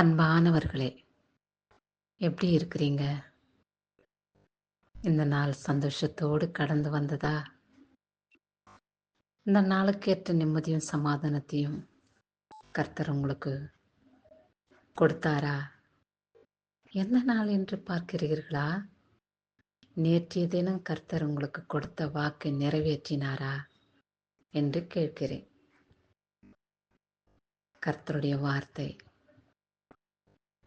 அன்பானவர்களே எப்படி இருக்கிறீங்க? இந்த நாள் சந்தோஷத்தோடு கடந்து வந்ததா? இந்த நாளுக்கேற்ற நிம்மதியும் சமாதானத்தையும் கர்த்தர் உங்களுக்கு கொடுத்தாரா? எந்த நாள் என்று பார்க்கிறீர்களா? நேற்றைய தினம் கர்த்தர் உங்களுக்கு கொடுத்த வாக்கை நிறைவேற்றினாரா? என்று கேட்கிறேன். கர்த்தருடைய வார்த்தை.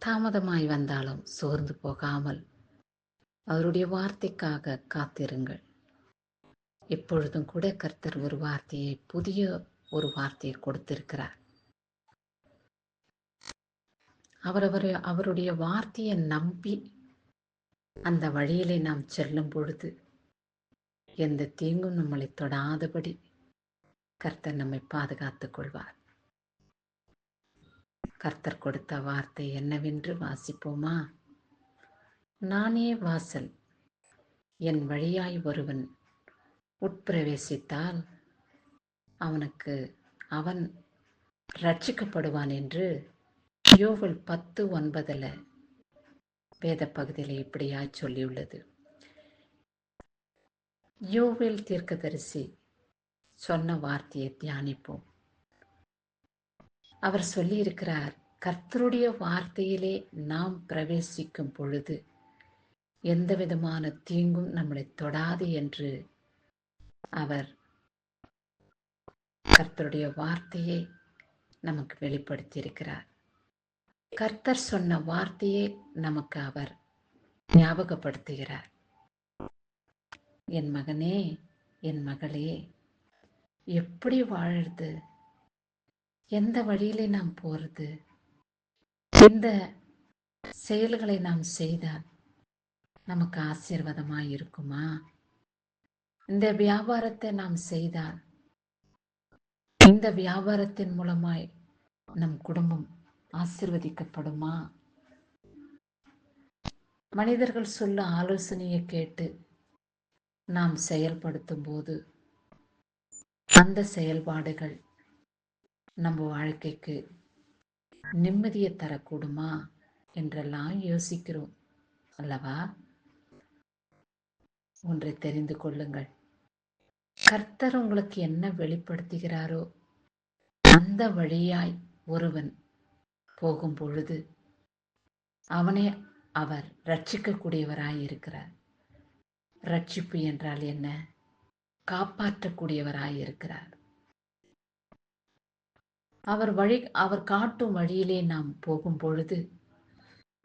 தாமதமாய் வந்தாலும் சோர்ந்து போகாமல் அவருடைய வார்த்தைக்காக காத்திருங்கள். எப்பொழுதும் கூட கர்த்தர் ஒரு வார்த்தையை புதிய ஒரு வார்த்தையை கொடுத்திருக்கிறார். அவர் அவர் அவருடைய வார்த்தையை நம்பி அந்த வழியிலே நாம் செல்லும் பொழுது எந்த தீங்கும் நம்மளை தொடாதபடி கர்த்தர் நம்மை பாதுகாத்துக் கொள்வார். கர்த்தர் கொடுத்த வார்த்தை என்னவென்று வாசிப்போமா? நானே வாசல். என் வழியாய் ஒருவன் உட்பிரவேசித்தால் அவனுக்கு அவன் ரட்சிக்கப்படுவான் என்று யோவல் பத்து ஒன்பதில் வேத பகுதியில் இப்படியா சொல்லியுள்ளது. யோவில் தீர்க்கதரிசி சொன்ன வார்த்தையை தியானிப்போம். அவர் சொல்லியிருக்கிறார் கர்த்தருடைய வார்த்தையிலே நாம் பிரவேசிக்கும் பொழுது எந்த விதமான தீங்கும் நம்மளை தொடாது என்று அவர் கர்த்தருடைய வார்த்தையை நமக்கு வெளிப்படுத்தியிருக்கிறார். கர்த்தர் சொன்ன வார்த்தையை நமக்கு அவர் ஞாபகப்படுத்துகிறார். என் மகனே என் மகளே எப்படி வாழறது? எந்த வழியிலே நாம் போறது? எந்த செயல்களை நாம் செய்தால் நமக்கு ஆசீர்வாதமாய் இருக்குமா? இந்த வியாபாரத்தை நாம் செய்தால் இந்த வியாபாரத்தின் மூலமாய் நம் குடும்பம் ஆசிர்வதிக்கப்படுமா? மனிதர்கள் சொல்ல ஆலோசனையை கேட்டு நாம் செயல்படுத்தும் போது அந்த செயல்பாடுகள் நம்ம வாழ்க்கைக்கு நிம்மதியை தரக்கூடுமா என்றெல்லாம் யோசிக்கிறோம் அல்லவா? ஒன்றை தெரிந்து கொள்ளுங்கள். கர்த்தர் உங்களுக்கு என்ன வெளிப்படுத்துகிறாரோ அந்த வழியாய் ஒருவன் போகும் பொழுது அவனே அவர் ரட்சிக்கக்கூடியவராய் இருக்கிறார் ரட்சிப்பு என்றால் என்ன? காப்பாற்றக்கூடியவராய் இருக்கிறார் அவர் வழி அவர் காட்டும் வழியிலே நாம் போகும் பொழுது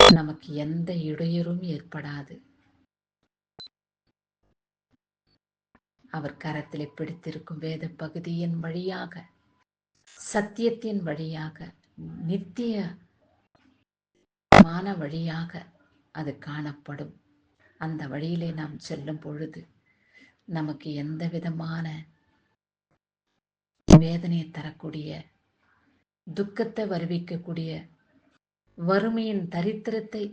நமக்கு எந்த இடையூறும் ஏற்படாது. அவர் கரத்திலே பிடித்திருக்கும் வேத பகுதியின் வழியாக சத்தியத்தின் வழியாக நித்திய மான வழியாக அது காணப்படும். அந்த வழியிலே நாம் செல்லும் பொழுது நமக்கு எந்த விதமான வேதனையை தரக்கூடிய துக்கத்தை வருவிக்கக்கூடிய வறுமையின் தரித்திரத்தை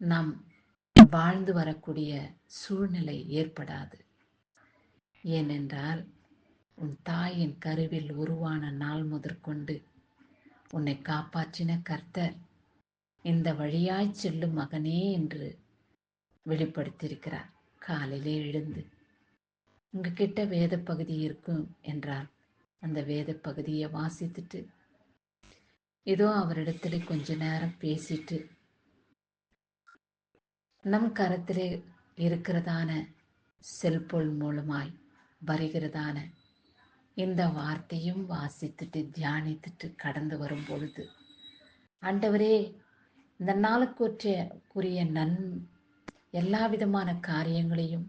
நாம் வாழ்ந்து வரக்கூடிய சூழ்நிலை ஏற்படாது. ஏனென்றால் உன் தாயின் கருவில் உருவான நாள் முதற்கொண்டு உன்னை காப்பாற்றின கர்த்தர் இந்த வழியாய் செல்லும் மகனே என்று வெளிப்படுத்தியிருக்கிறார். காலையிலே எழுந்து உங்ககிட்ட வேத பகுதி இருக்கும் என்றால் அந்த வேத பகுதியை வாசித்துட்டு ஏதோ அவரிடத்துல கொஞ்ச நேரம் பேசிட்டு நம் கரத்திலே இருக்கிறதான செல்போன் மூலமாய் வருகிறதான இந்த வார்த்தையும் வாசித்துட்டு தியானித்துட்டு கடந்து வரும் பொழுது ஆண்டவரே இந்த நாளுக்குரிய நன் எல்லா விதமான காரியங்களையும்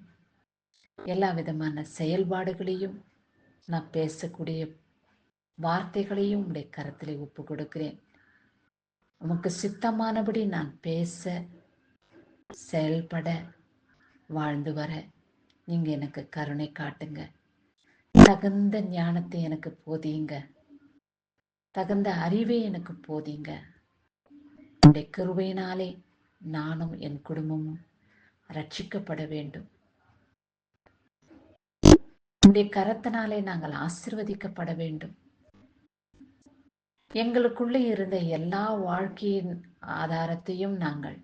எல்லா விதமான செயல்பாடுகளையும் நான் பேசக்கூடிய வார்த்தைகளையும் உடைய கரத்திலே ஒப்பு கொடுக்கிறேன். உமக்கு சித்தமானபடி நான் பேச செயல்பட வாழ்ந்து வர நீங்க எனக்கு கருணை காட்டுங்க. தகுந்த ஞானத்தை எனக்கு போதியுங்க தகுந்த அறிவை எனக்கு போதிங்க. உடைய கிருவையினாலே நானும் என் குடும்பமும் ரட்சிக்கப்பட வேண்டும். உடைய கரத்தினாலே நாங்கள் ஆசிர்வதிக்கப்பட வேண்டும். எங்களுக்குள்ளே இருந்த எல்லா வாழ்க்கையின் ஆதாரத்தையும் நாங்கள்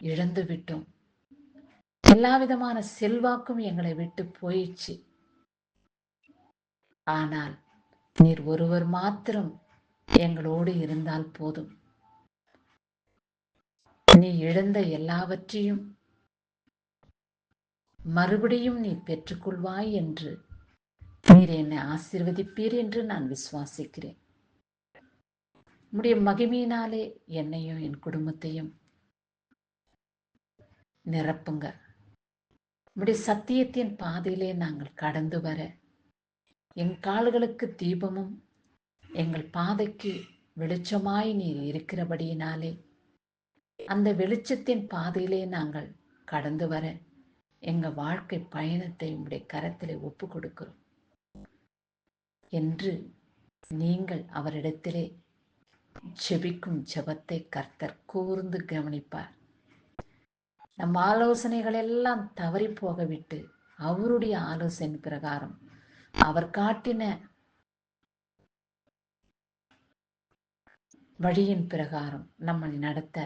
இழந்து விட்டோம். எல்லா விதமான செல்வாக்கும் எங்களை விட்டு போயிடுச்சு ஆனால் நீர் ஒருவர் மாத்திரம் எங்களோடு இருந்தால் போதும். நீ இழந்த எல்லாவற்றையும் மறுபடியும் நீ பெற்றுக்கொள்வாய் என்று. நீர் என்னை ஆசிர்வதிப்பீர் என்று நான் விசுவாசிக்கிறேன். உம்முடைய மகிமையினாலே என்னையும் என் குடும்பத்தையும் நிரப்புங்க. உம்முடைய சத்தியத்தின் பாதையிலே நாங்கள் கடந்து வர என் கால்களுக்கு தீபமும் எங்கள் பாதைக்கு வெளிச்சமாய் நீர் இருக்கிறபடியினாலே அந்த வெளிச்சத்தின் பாதையிலே நாங்கள் கடந்து வர எங்கள் வாழ்க்கை பயணத்தை உங்களுடைய கரத்தில் ஒப்பு கொடுக்கிறோம். என்று நீங்கள் அவரிடத்திலே ஜெபிக்கும் ஜெபத்தை கர்த்தர் கூர்ந்து கவனிப்பார். நம் ஆலோசனைகள் எல்லாம் தவறி போகவிட்டு அவருடைய ஆலோசனை பிரகாரம் அவர் காட்டின வழியின் பிரகாரம் நம்மை நடத்த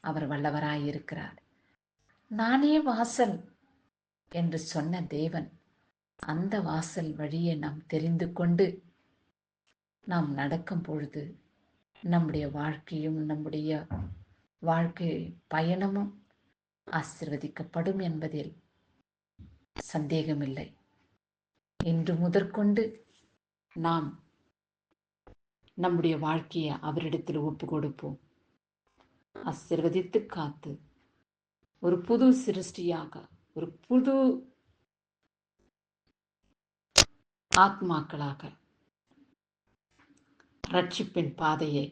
அவர் வல்லவராயிருக்கிறார். நானே வாசல் என்று சொன்ன தேவன் அந்த வாசல் வழியை நாம் தெரிந்து கொண்டு நாம் நடக்கும் பொழுது நம்முடைய வாழ்க்கையும் நம்முடைய வாழ்க்கை பயணமும் ஆசிர்வதிக்கப்படும் என்பதில் சந்தேகமில்லை. இன்று முதற்கொண்டு நாம் நம்முடைய வாழ்க்கையை அவரிடத்தில் ஒப்பு கொடுப்போம். ஆசிர்வதித்து காத்து ஒரு புது சிருஷ்டியாக ஒரு புது ஆத்மாக்களாக ரட்சிப்பின் பாதையை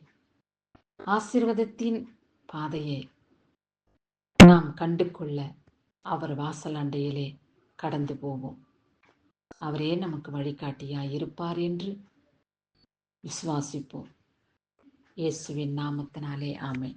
ஆசீர்வாதத்தின் பாதையை நாம் கண்டு கொள்ள அவர் வாசல் அண்டையிலே கடந்து போவோம். அவரே நமக்கு வழிகாட்டியா இருப்பார் என்று விசுவாசிப்போம். இயேசுவின் நாமத்தினாலே ஆமை